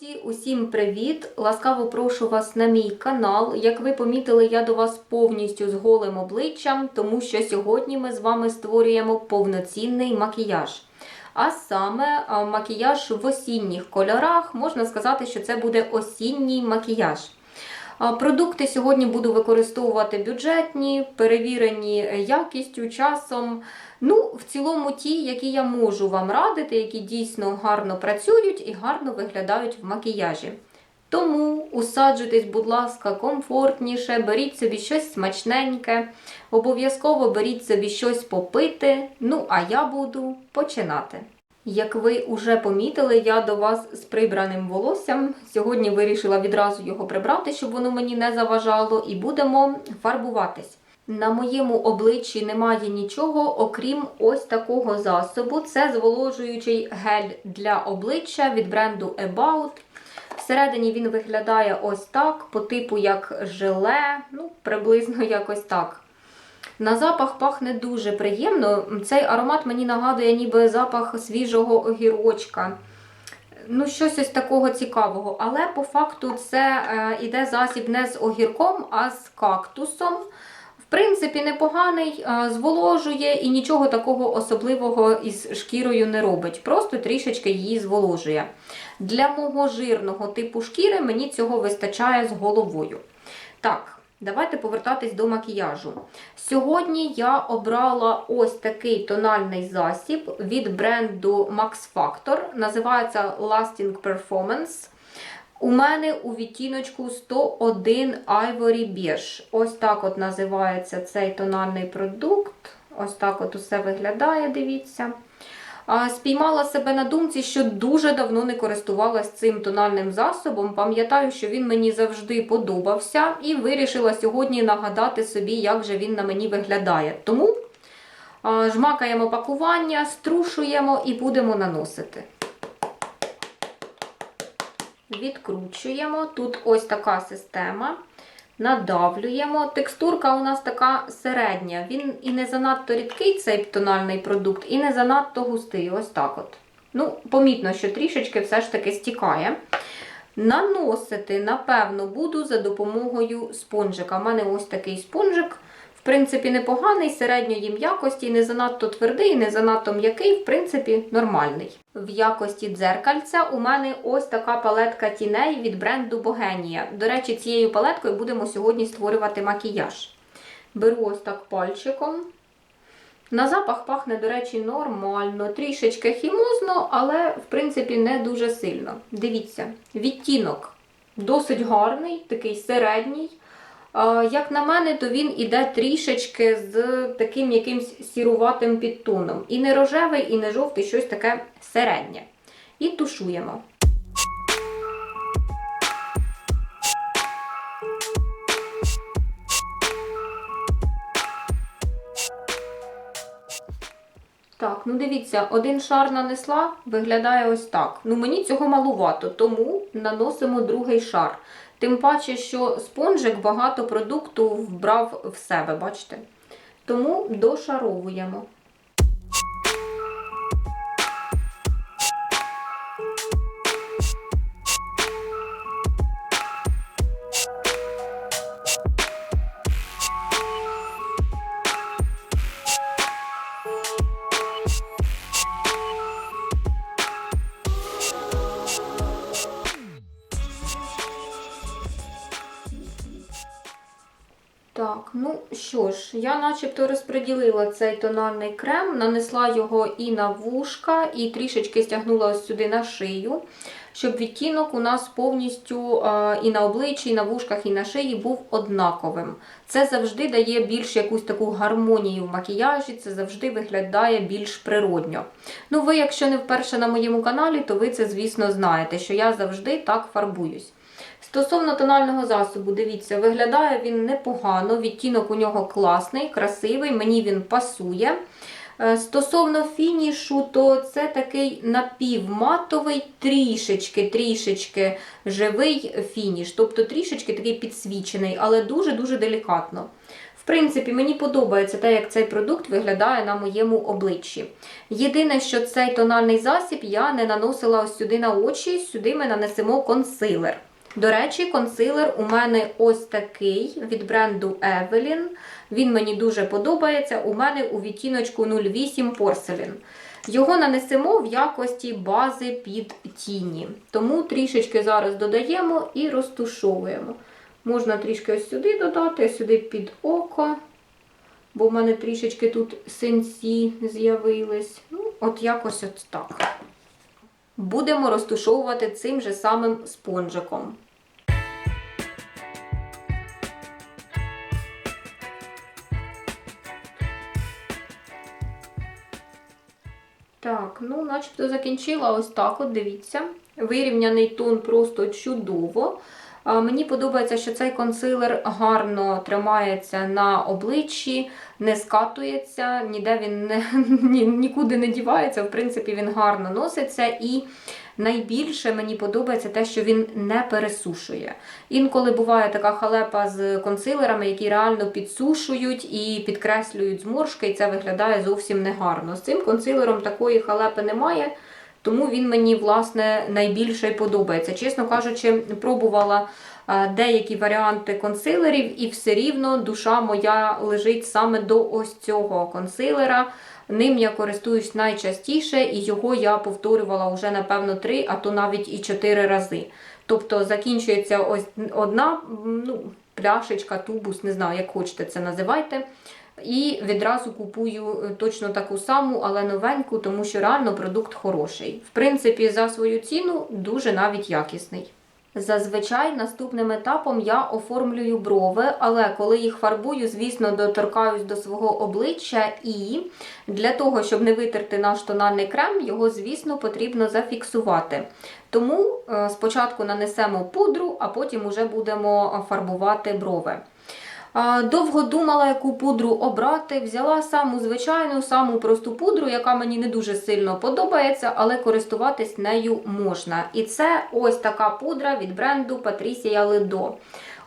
Друзі, усім привіт! Ласкаво прошу вас на мій канал. Як ви помітили, я до вас повністю з голим обличчям, тому що сьогодні ми з вами створюємо повноцінний макіяж. А саме макіяж в осінніх кольорах, можна сказати, що це буде осінній макіяж. Продукти сьогодні буду використовувати бюджетні, перевірені якістю, часом. Ну, в цілому ті, які я можу вам радити, які дійсно гарно працюють і гарно виглядають в макіяжі. Тому усаджуйтесь, будь ласка, комфортніше, беріть собі щось смачненьке, обов'язково беріть собі щось попити. Ну, а я буду починати. Як ви вже помітили, я до вас з прибраним волоссям. Сьогодні вирішила відразу його прибрати, щоб воно мені не заважало, і будемо фарбуватись. На моєму обличчі немає нічого, окрім ось такого засобу. Це зволожуючий гель для обличчя від бренду About. Всередині він виглядає ось так, по типу як желе, ну, приблизно якось так. На запах пахне дуже приємно. Цей аромат мені нагадує ніби запах свіжого огірочка. Ну, щось ось такого цікавого. Але по факту це е, іде засіб не з огірком, а з кактусом. В принципі, непоганий, е, зволожує і нічого такого особливого із шкірою не робить. Просто трішечки її зволожує. Для мого жирного типу шкіри мені цього вистачає з головою. Так. Давайте повертатись до макіяжу. Сьогодні я обрала ось такий тональний засіб від бренду Max Factor. Називається Lasting Performance. У мене у відтіночку 101 Ivory Beige. Ось так от називається цей тональний продукт. Ось так от усе виглядає, дивіться. Спіймала себе на думці, що дуже давно не користувалась цим тональним засобом. Пам'ятаю, що він мені завжди подобався, і вирішила сьогодні нагадати собі, як же він на мені виглядає. Тому жмакаємо пакування, струшуємо і будемо наносити. Відкручуємо. Тут ось така система. Надавлюємо. Текстурка у нас така середня. Він і не занадто рідкий цей тональний продукт, і не занадто густий. Ось так от. Ну, помітно, що трішечки все ж таки стікає. Наносити, напевно, буду за допомогою спонжика. У мене ось такий спонжик. Принципі, непоганий, середньої м'якості, не занадто твердий, не занадто м'який, в принципі, нормальний. В якості дзеркальця у мене ось така палетка тіней від бренду Богенія. До речі, цією палеткою будемо сьогодні створювати макіяж. Беру ось так пальчиком. На запах пахне, до речі, нормально, трішечки хімозно, але, в принципі, не дуже сильно. Дивіться, відтінок досить гарний, такий середній. Як на мене, то він іде трішечки з таким якимсь сіруватим підтоном. І не рожевий, і не жовтий, щось таке середнє. І тушуємо. Так, ну дивіться, один шар нанесла, виглядає ось так. Ну, мені цього малувато, тому наносимо другий шар. Тим паче, що спонжик багато продукту вбрав в себе, бачите? Тому дошаровуємо. Я начебто розподілила цей тональний крем, нанесла його і на вушка, і трішечки стягнула ось сюди на шию, щоб відтінок у нас повністю і на обличчі, і на вушках, і на шиї був однаковим. Це завжди дає більш якусь таку гармонію в макіяжі, це завжди виглядає більш природньо. Ну, ви, якщо не вперше на моєму каналі, то ви це, звісно, знаєте, що я завжди так фарбуюсь. Стосовно тонального засобу, дивіться, виглядає він непогано, відтінок у нього класний, красивий, мені він пасує. Е, стосовно фінішу, то це такий напівматовий, трішечки-трішечки живий фініш, тобто трішечки такий підсвічений, але дуже-дуже делікатно. В принципі, мені подобається те, як цей продукт виглядає на моєму обличчі. Єдине, що цей тональний засіб я не наносила ось сюди на очі, сюди ми нанесемо консилер. До речі, консилер у мене ось такий від бренду Evelyn. Він мені дуже подобається. У мене у відтіночку 08 Porcelain. Його нанесемо в якості бази під тіні. Тому трішечки зараз додаємо і розтушовуємо. Можна трішки ось сюди додати, сюди під око, бо в мене трішечки тут синці з'явились. Ну, от якось от так. Будемо розтушовувати цим же самим спонжиком. Ну, начебто закінчила ось так, от дивіться. Вирівняний тон просто чудово. Мені подобається, що цей консилер гарно тримається на обличчі, не скатується, ніде він не, ні, нікуди не дівається. В принципі, він гарно носиться. І найбільше мені подобається те, що він не пересушує. Інколи буває така халепа з консилерами, які реально підсушують і підкреслюють зморшки, і це виглядає зовсім негарно. З цим консилером такої халепи немає. Тому він мені, власне, найбільше подобається. Чесно кажучи, пробувала деякі варіанти консилерів, і все рівно душа моя лежить саме до ось цього консилера. Ним я користуюсь найчастіше, і його я повторювала вже, напевно, три, а то навіть і чотири рази. Тобто закінчується ось одна ну, пляшечка, тубус, не знаю, як хочете це називайте. І відразу купую е, точно таку саму, але новеньку, тому що реально продукт хороший. В принципі, за свою ціну дуже навіть якісний. Зазвичай наступним етапом я оформлюю брови, але коли їх фарбую, звісно, доторкаюсь до свого обличчя, і для того, щоб не витерти наш тональний крем, його, звісно, потрібно зафіксувати. Тому е, спочатку нанесемо пудру, а потім уже будемо фарбувати брови. Довго думала, яку пудру обрати. Взяла саму звичайну, саму просту пудру, яка мені не дуже сильно подобається, але користуватись нею можна. І це ось така пудра від бренду Patricia Ledo.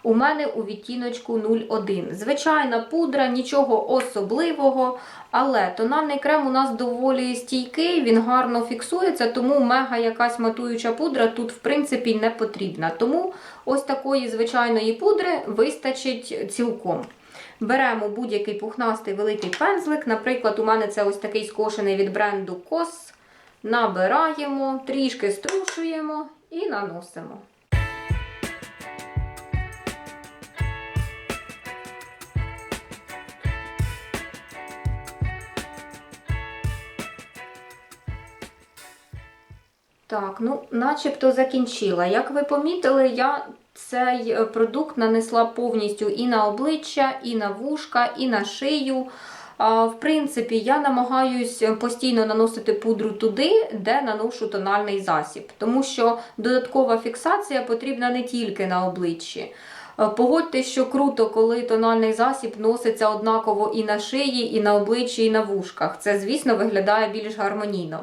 У мене у відтіночку 01. Звичайна пудра, нічого особливого, але тональний крем у нас доволі стійкий, він гарно фіксується, тому мега якась матуюча пудра тут, в принципі, не потрібна. Тому ось такої звичайної пудри вистачить цілком. Беремо будь-який пухнастий великий пензлик. Наприклад, у мене це ось такий скошений від бренду COS. Набираємо, трішки струшуємо і наносимо. Так, ну, начебто закінчила. Як ви помітили, я цей е, продукт нанесла повністю і на обличчя, і на вушка, і на шию. В принципі, я намагаюсь постійно наносити пудру туди, де наношу тональний засіб, тому що додаткова фіксація потрібна не тільки на обличчі. Е, погодьте, що круто, коли тональний засіб носиться однаково і на шиї, і на обличчі, і на вушках. Це, звісно, виглядає більш гармонійно.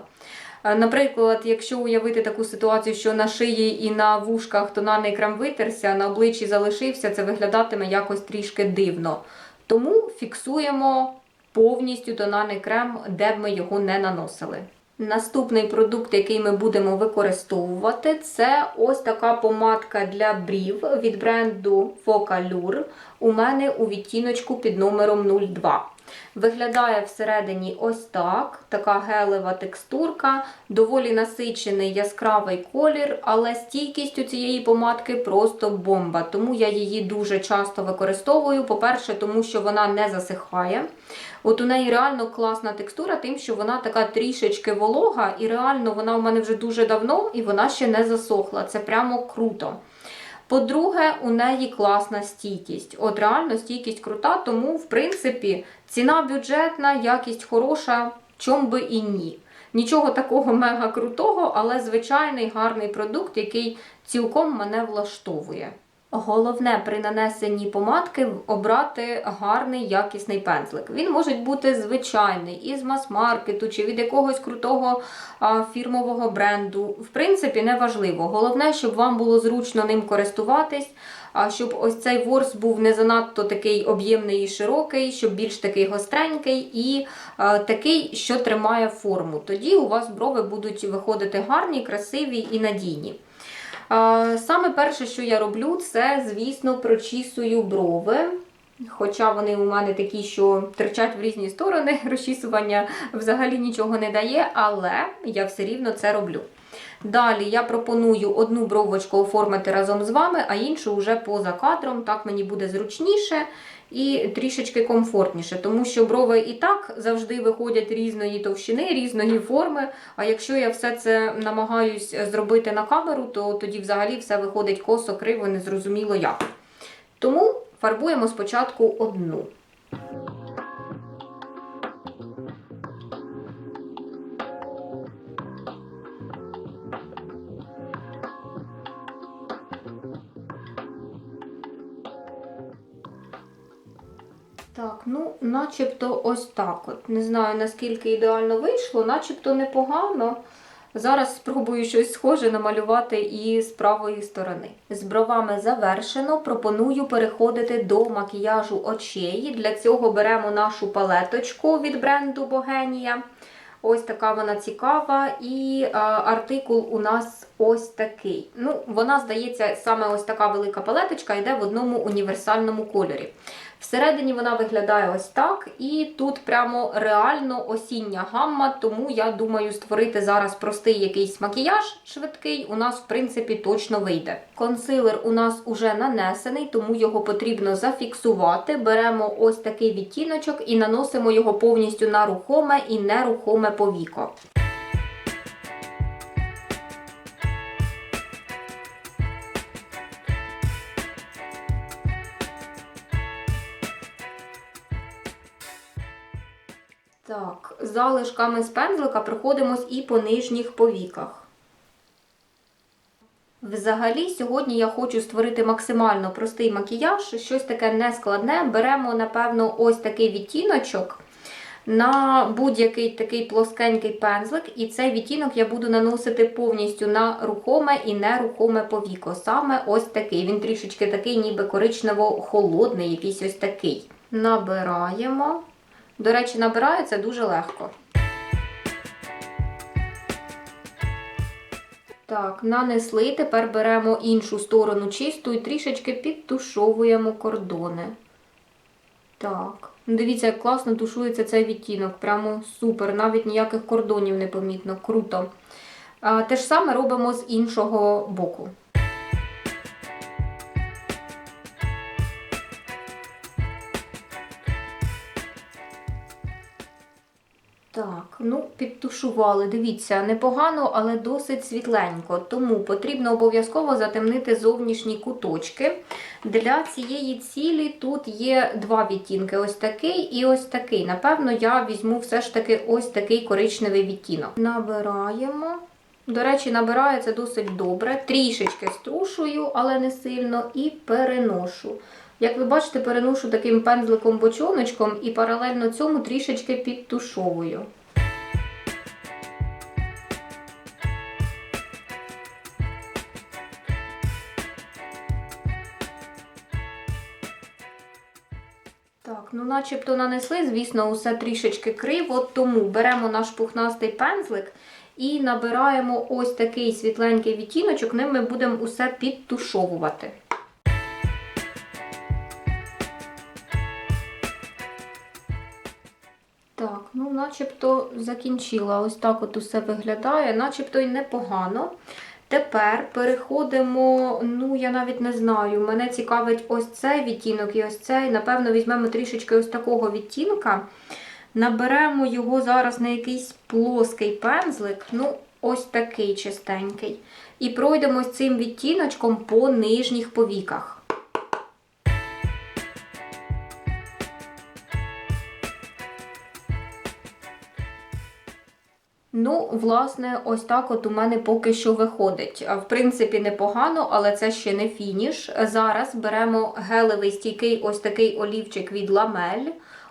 Наприклад, якщо уявити таку ситуацію, що на шиї і на вушках тональний крем витерся, на обличчі залишився, це виглядатиме якось трішки дивно. Тому фіксуємо повністю тональний крем, де б ми його не наносили. Наступний продукт, який ми будемо використовувати, це ось така помадка для брів від бренду Focalure. У мене у відтіночку під номером 02. Виглядає всередині ось так. Така гелева текстурка, доволі насичений яскравий колір, але стійкість у цієї помадки просто бомба. Тому я її дуже часто використовую. По-перше, тому що вона не засихає. От у неї реально класна текстура, тим, що вона така трішечки волога, і реально вона у мене вже дуже давно і вона ще не засохла. Це прямо круто. По-друге, у неї класна стійкість. От реально стійкість крута, тому, в принципі, ціна бюджетна, якість хороша, чом би і ні. Нічого такого мега крутого, але звичайний гарний продукт, який цілком мене влаштовує. Головне при нанесенні помадки обрати гарний якісний пензлик. Він може бути звичайний, із мас-маркету чи від якогось крутого а, фірмового бренду. В принципі, не важливо. Головне, щоб вам було зручно ним користуватись, а щоб ось цей ворс був не занадто такий об'ємний і широкий, щоб більш такий гостренький і а, такий, що тримає форму. Тоді у вас брови будуть виходити гарні, красиві і надійні. Саме перше, що я роблю, це, звісно, прочісую брови. Хоча вони у мене такі, що терчать в різні сторони, розчісування взагалі нічого не дає, але я все рівно це роблю. Далі я пропоную одну бровочку оформити разом з вами, а іншу вже поза кадром. Так мені буде зручніше і трішечки комфортніше, тому що брови і так завжди виходять різної товщини, різної форми. А якщо я все це намагаюсь зробити на камеру, то тоді взагалі все виходить косо, криво, незрозуміло як. Тому фарбуємо спочатку одну. Так, ну, начебто ось так от. Не знаю, наскільки ідеально вийшло, начебто непогано. Зараз спробую щось схоже намалювати і з правої сторони. З бровами завершено. Пропоную переходити до макіяжу очей. Для цього беремо нашу палеточку від бренду Богенія. Ось така вона цікава. І а, артикул у нас ось такий. Ну, Вона, здається, саме ось така велика палеточка йде в одному універсальному кольорі. Всередині вона виглядає ось так, і тут прямо реально осіння гамма, тому я думаю, створити зараз простий якийсь макіяж швидкий, у нас, в принципі, точно вийде. Консилер у нас уже нанесений, тому його потрібно зафіксувати. Беремо ось такий відтіночок і наносимо його повністю на рухоме і нерухоме повіко. Так, залишками з пензлика проходимось і по нижніх повіках. Взагалі, сьогодні я хочу створити максимально простий макіяж, щось таке нескладне. Беремо, напевно, ось такий відтіночок на будь-який такий плоскенький пензлик, і цей відтінок я буду наносити повністю на рухоме і нерухоме повіко. Саме ось такий. Він трішечки такий, ніби коричнево-холодний, якийсь ось такий. Набираємо. До речі, набирається дуже легко. Так, нанесли. Тепер беремо іншу сторону чисту і трішечки підтушовуємо кордони. Так. Дивіться, як класно тушується цей відтінок. Прямо супер. Навіть ніяких кордонів не помітно. Круто. Те ж саме робимо з іншого боку. Ну, підтушували. Дивіться, непогано, але досить світленько. Тому потрібно обов'язково затемнити зовнішні куточки. Для цієї цілі тут є два відтінки: ось такий і ось такий. Напевно, я візьму все ж таки ось такий коричневий відтінок. Набираємо. До речі, набирається досить добре. Трішечки струшую, але не сильно, і переношу. Як ви бачите, переношу таким пензликом-бочоночком і паралельно цьому трішечки підтушовую. Начебто нанесли, звісно, усе трішечки криво, тому беремо наш пухнастий пензлик і набираємо ось такий світленький відтіночок, ним ми будемо усе підтушовувати. Так, ну начебто закінчила. Ось так от усе виглядає, начебто й непогано. Тепер переходимо, ну, я навіть не знаю, мене цікавить ось цей відтінок і ось цей. Напевно, візьмемо трішечки ось такого відтінка. Наберемо його зараз на якийсь плоский пензлик, ну, ось такий чистенький. І пройдемо з цим відтіночком по нижніх повіках. Ну, власне, ось так от у мене поки що виходить. В принципі, непогано, але це ще не фініш. Зараз беремо гелевий стійкий ось такий олівчик від ламель.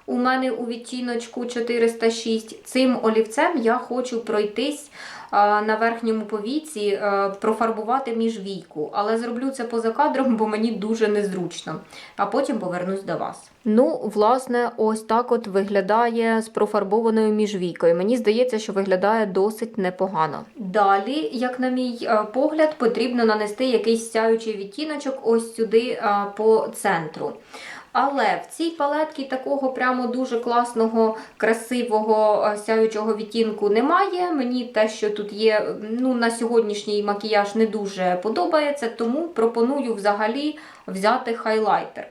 У мене у відтіночку 406. Цим олівцем я хочу пройтись на верхньому повіці, профарбувати міжвійку. Але зроблю це поза кадром, бо мені дуже незручно. А потім повернусь до вас. Ну, власне, ось так от виглядає з профарбованою міжвійкою. Мені здається, що виглядає досить непогано. Далі, як на мій е, погляд, потрібно нанести якийсь сяючий відтіночок ось сюди е, по центру. Але в цій палетці такого прямо дуже класного, красивого е, сяючого відтінку немає. Мені те, що тут є, ну на сьогоднішній макіяж не дуже подобається, тому пропоную взагалі взяти хайлайтер.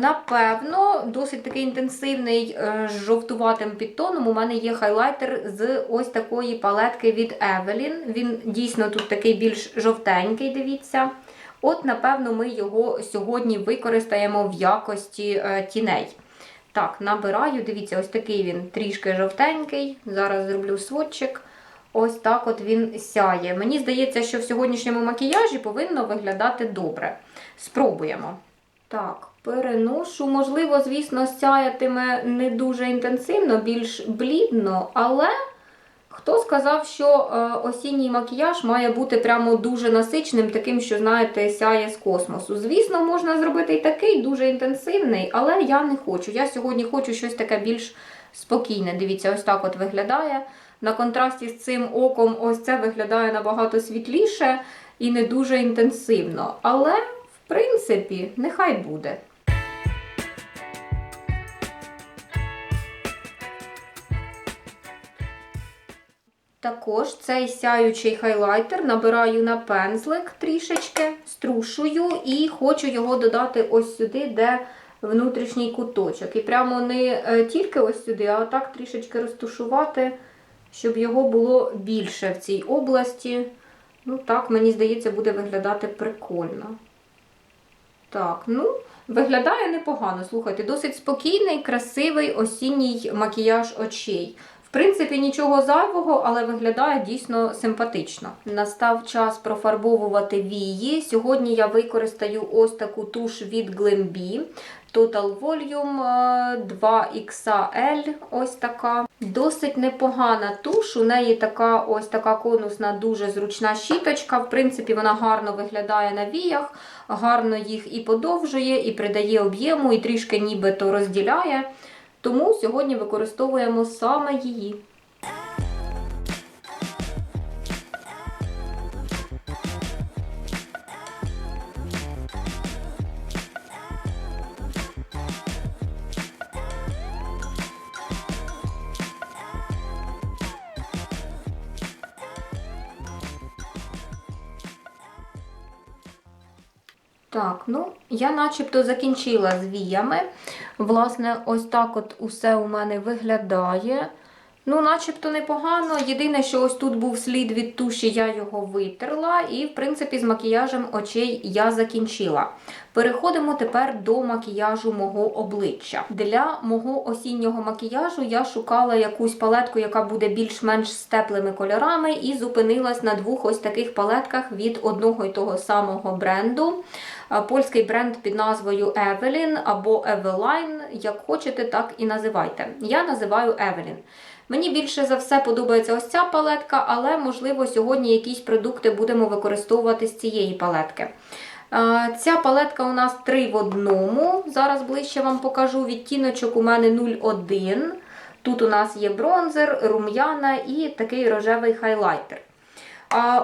Напевно, досить такий інтенсивний е, з жовтуватим підтоном. У мене є хайлайтер з ось такої палетки від Evelyn. Він дійсно тут такий більш жовтенький, дивіться. От, напевно, ми його сьогодні використаємо в якості е, тіней. Так, набираю, дивіться, ось такий він трішки жовтенький. Зараз зроблю сводчик. Ось так от він сяє. Мені здається, що в сьогоднішньому макіяжі повинно виглядати добре. Спробуємо. Так, переношу. Можливо, звісно, сяятиме не дуже інтенсивно, більш блідно, але хто сказав, що е, осінній макіяж має бути прямо дуже насичним, таким, що, знаєте, сяє з космосу. Звісно, можна зробити і такий дуже інтенсивний, але я не хочу. Я сьогодні хочу щось таке більш спокійне. Дивіться, ось так от виглядає. На контрасті з цим оком, ось це виглядає набагато світліше і не дуже інтенсивно. Але, в принципі, нехай буде. Також цей сяючий хайлайтер набираю на пензлик трішечки, струшую і хочу його додати ось сюди, де внутрішній куточок. І прямо не е, тільки ось сюди, а так трішечки розтушувати, щоб його було більше в цій області. Ну так, мені здається, буде виглядати прикольно. Так, ну, виглядає непогано. Слухайте, досить спокійний, красивий осінній макіяж очей. Принципі, нічого зайвого, але виглядає дійсно симпатично. Настав час профарбовувати вії. Сьогодні я використаю ось таку туш від Glambi. Total Volume е, 2XL. Ось така. Досить непогана туш. У неї така ось така конусна, дуже зручна щіточка. В принципі, вона гарно виглядає на віях, гарно їх і подовжує, і придає об'єму, і трішки нібито розділяє. Тому сьогодні використовуємо саме її. Так, ну, я начебто закінчила з віями. Власне, ось так от усе у мене виглядає. Ну, начебто непогано. Єдине, що ось тут був слід від туші, я його витерла. І, в принципі, з макіяжем очей я закінчила. Переходимо тепер до макіяжу мого обличчя. Для мого осіннього макіяжу я шукала якусь палетку, яка буде більш-менш з теплими кольорами, і зупинилась на двох ось таких палетках від одного і того самого бренду. Польський бренд під назвою Evelyn або Eveline, як хочете, так і називайте. Я називаю Evelyn. Мені більше за все подобається ось ця палетка, але, можливо, сьогодні якісь продукти будемо використовувати з цієї палетки. Ця палетка у нас 3 в одному. Зараз ближче вам покажу. Відтіночок у мене 0,1. Тут у нас є бронзер, рум'яна і такий рожевий хайлайтер.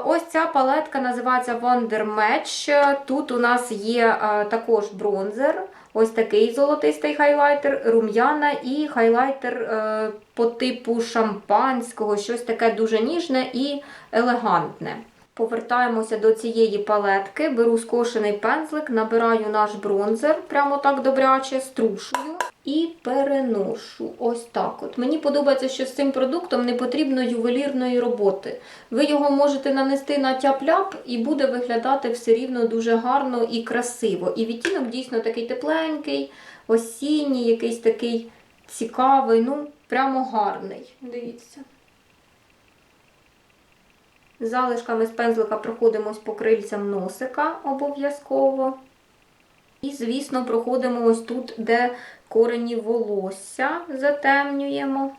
Ось ця палетка називається Wonder Match. Тут у нас є також бронзер, ось такий золотистий хайлайтер, рум'яна і хайлайтер е, по типу шампанського, щось таке дуже ніжне і елегантне. Повертаємося до цієї палетки, беру скошений пензлик, набираю наш бронзер, прямо так добряче, струшую і переношу. Ось так. от. Мені подобається, що з цим продуктом не потрібно ювелірної роботи. Ви його можете нанести на тяп-ляп і буде виглядати все рівно дуже гарно і красиво. І відтінок дійсно такий тепленький, осінній, якийсь такий цікавий, ну, прямо гарний. Дивіться. Залишками з пензлика проходимось по крильцям носика обов'язково. І, звісно, проходимо ось тут, де корені волосся затемнюємо.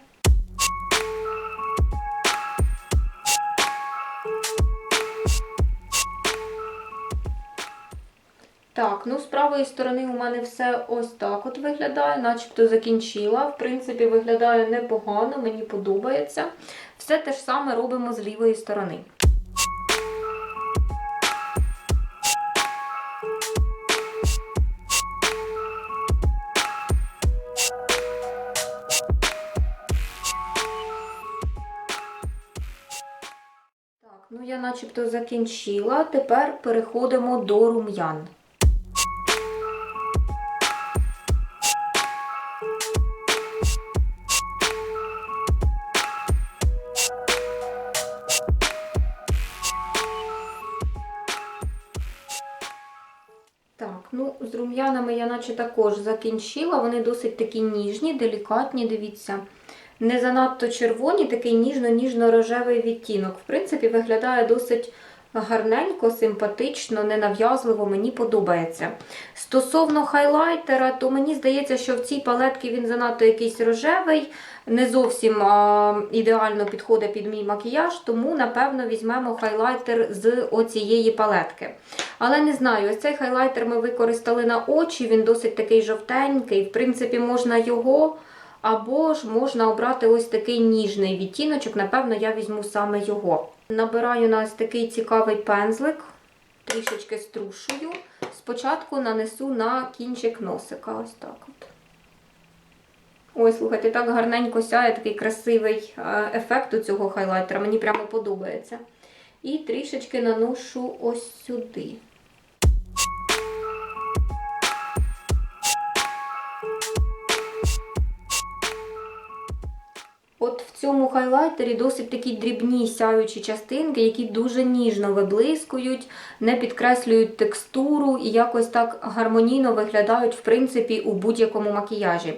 Так, ну з правої сторони у мене все ось так от виглядає, начебто закінчила. В принципі, виглядає непогано, мені подобається. Все те ж саме робимо з лівої сторони. Начебто закінчила. Тепер переходимо до рум'ян. Ну з рум'янами я наче також закінчила. Вони досить такі ніжні, делікатні, дивіться. Не занадто червоні, такий ніжно-ніжно-рожевий відтінок. В принципі, виглядає досить гарненько, симпатично, ненав'язливо, мені подобається. Стосовно хайлайтера, то мені здається, що в цій палетці він занадто якийсь рожевий, не зовсім а, ідеально підходить під мій макіяж, тому, напевно, візьмемо хайлайтер з оцієї палетки. Але не знаю, ось цей хайлайтер ми використали на очі, він досить такий жовтенький. В принципі, можна його. Або ж можна обрати ось такий ніжний відтіночок, напевно, я візьму саме його. Набираю на ось такий цікавий пензлик, трішечки струшую. Спочатку нанесу на кінчик носика. Ось так от. Ой, слухайте, так гарненько сяє такий красивий е, ефект у цього хайлайтера. Мені прямо подобається. І трішечки наношу ось сюди. От в цьому хайлайтері досить такі дрібні сяючі частинки, які дуже ніжно виблискують, не підкреслюють текстуру і якось так гармонійно виглядають, в принципі, у будь-якому макіяжі.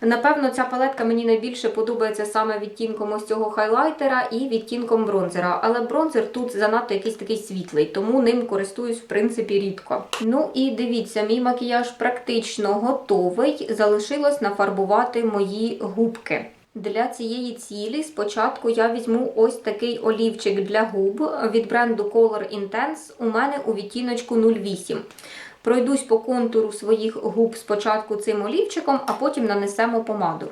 Напевно, ця палетка мені найбільше подобається саме відтінком ось цього хайлайтера і відтінком бронзера. Але бронзер тут занадто якийсь такий світлий, тому ним користуюсь, в принципі, рідко. Ну і дивіться, мій макіяж практично готовий. Залишилось нафарбувати мої губки. Для цієї цілі спочатку я візьму ось такий олівчик для губ від бренду Color Intense. У мене у відтіночку 08. Пройдусь по контуру своїх губ спочатку цим олівчиком, а потім нанесемо помаду.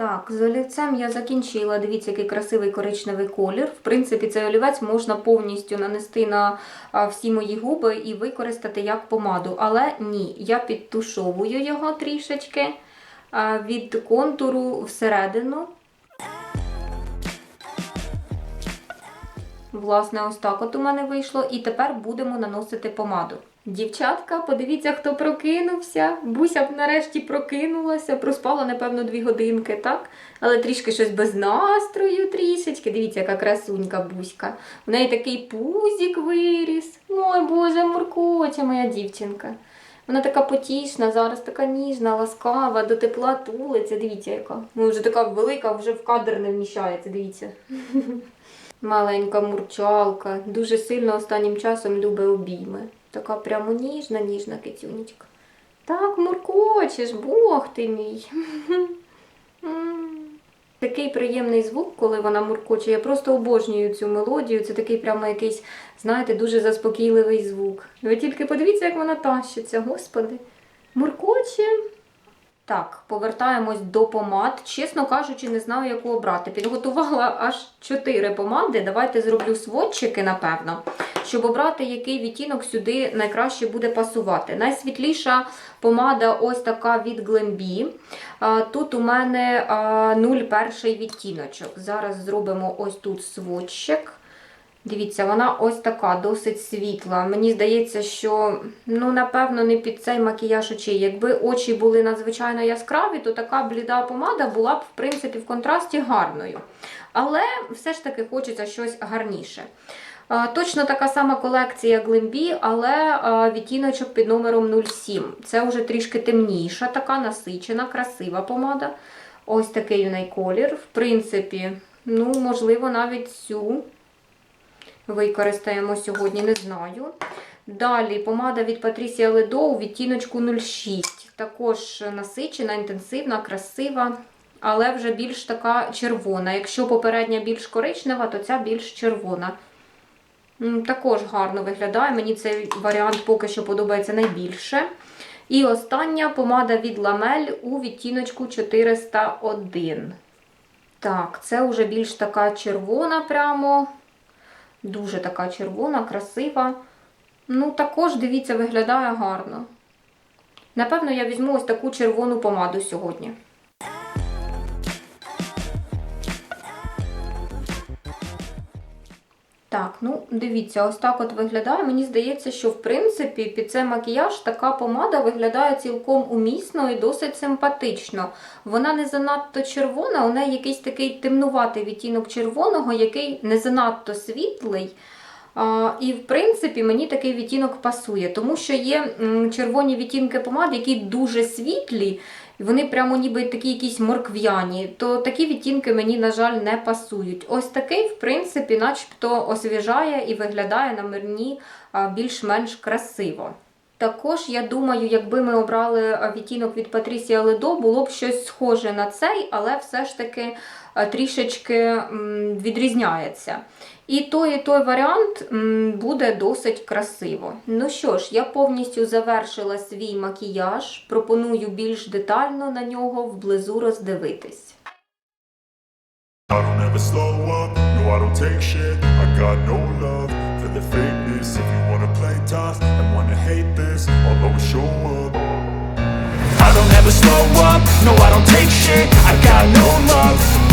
Так, з олівцем я закінчила. Дивіться, який красивий коричневий колір. В принципі, цей олівець можна повністю нанести на всі мої губи і використати як помаду. Але ні, я підтушовую його трішечки від контуру всередину. Власне, ось так от у мене вийшло. І тепер будемо наносити помаду. Дівчатка, подивіться, хто прокинувся. Буся б нарешті прокинулася, проспала, напевно, дві годинки, так? Але трішки щось без настрою, трішечки. Дивіться, яка красунька Буська. У неї такий пузік виріс. Ой, Боже, муркоче моя дівчинка. Вона така потішна, зараз така ніжна, ласкава, до тепла тулиться. Дивіться, яка. Ну, вже така велика, вже в кадр не вміщається, дивіться. Маленька мурчалка. Дуже сильно останнім часом любить обійми. Така прямо ніжна, ніжна китюнечка. Так, муркочеш, Бог ти мій. Такий приємний звук, коли вона муркоче. Я просто обожнюю цю мелодію. Це такий прямо якийсь, знаєте, дуже заспокійливий звук. Ви тільки подивіться, як вона тащиться, господи. Муркоче. Так, повертаємось до помад. Чесно кажучи, не знаю, яку обрати. Підготувала аж 4 помади. Давайте зроблю сводчики, напевно, щоб обрати, який відтінок сюди найкраще буде пасувати. Найсвітліша помада ось така від Glambi. Тут у мене а, 01 відтіночок. Зараз зробимо ось тут сводчик. Дивіться, вона ось така, досить світла. Мені здається, що, ну, напевно, не під цей макіяж очей. Якби очі були надзвичайно яскраві, то така бліда помада була б, в принципі, в контрасті гарною. Але все ж таки хочеться щось гарніше. Точно така сама колекція Глимбі, але відтіночок під номером 07. Це вже трішки темніша, така насичена, красива помада. Ось такий у неї колір. В принципі, ну, можливо, навіть цю використаємо сьогодні, не знаю. Далі помада від Patricia у відтіночку 06. Також насичена, інтенсивна, красива, але вже більш така червона. Якщо попередня більш коричнева, то ця більш червона. Також гарно виглядає. Мені цей варіант поки що подобається найбільше. І остання помада від Ламель у відтіночку 401. Так, це вже більш така червона прямо. Дуже така червона, красива. Ну, також, дивіться, виглядає гарно. Напевно, я візьму ось таку червону помаду сьогодні. Так, ну дивіться, ось так от виглядає. Мені здається, що в принципі під цей макіяж така помада виглядає цілком умісно і досить симпатично. Вона не занадто червона, у неї якийсь такий темнуватий відтінок червоного, який не занадто світлий. А, і, в принципі, мені такий відтінок пасує, тому що є червоні відтінки помад, які дуже світлі, і вони прямо ніби такі якісь морквяні. То такі відтінки мені, на жаль, не пасують. Ось такий, в принципі, начебто освіжає і виглядає на мирні більш-менш красиво. Також, я думаю, якби ми обрали відтінок від Patricia Ledo, було б щось схоже на цей, але все ж таки трішечки відрізняється. І той, і той варіант буде досить красиво. Ну що ж, я повністю завершила свій макіяж. Пропоную більш детально на нього вблизу роздивитись. I don't ever slow up, no I don't take shit. I got no love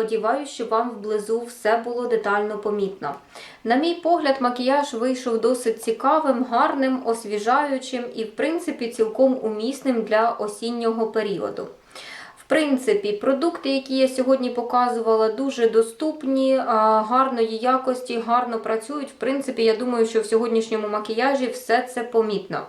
Сподіваюсь, що вам вблизу все було детально помітно. На мій погляд, макіяж вийшов досить цікавим, гарним, освіжаючим і, в принципі, цілком умісним для осіннього періоду. В принципі, продукти, які я сьогодні показувала, дуже доступні, гарної якості, гарно працюють. В принципі, я думаю, що в сьогоднішньому макіяжі все це помітно.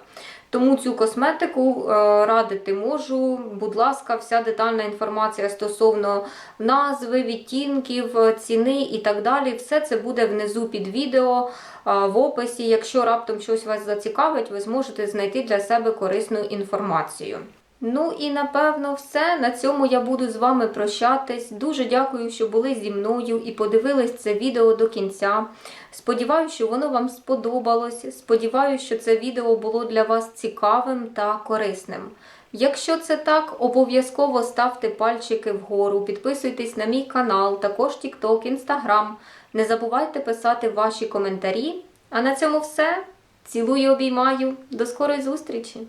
Тому цю косметику е, радити можу. Будь ласка, вся детальна інформація стосовно назви, відтінків, ціни і так далі. Все це буде внизу під відео е, в описі. Якщо раптом щось вас зацікавить, ви зможете знайти для себе корисну інформацію. Ну і напевно все. На цьому я буду з вами прощатись. Дуже дякую, що були зі мною і подивились це відео до кінця. Сподіваюся, що воно вам сподобалось. Сподіваюся, що це відео було для вас цікавим та корисним. Якщо це так, обов'язково ставте пальчики вгору, підписуйтесь на мій канал, також TikTok, Instagram. Не забувайте писати ваші коментарі. А на цьому все. Цілую, обіймаю. До скорої зустрічі!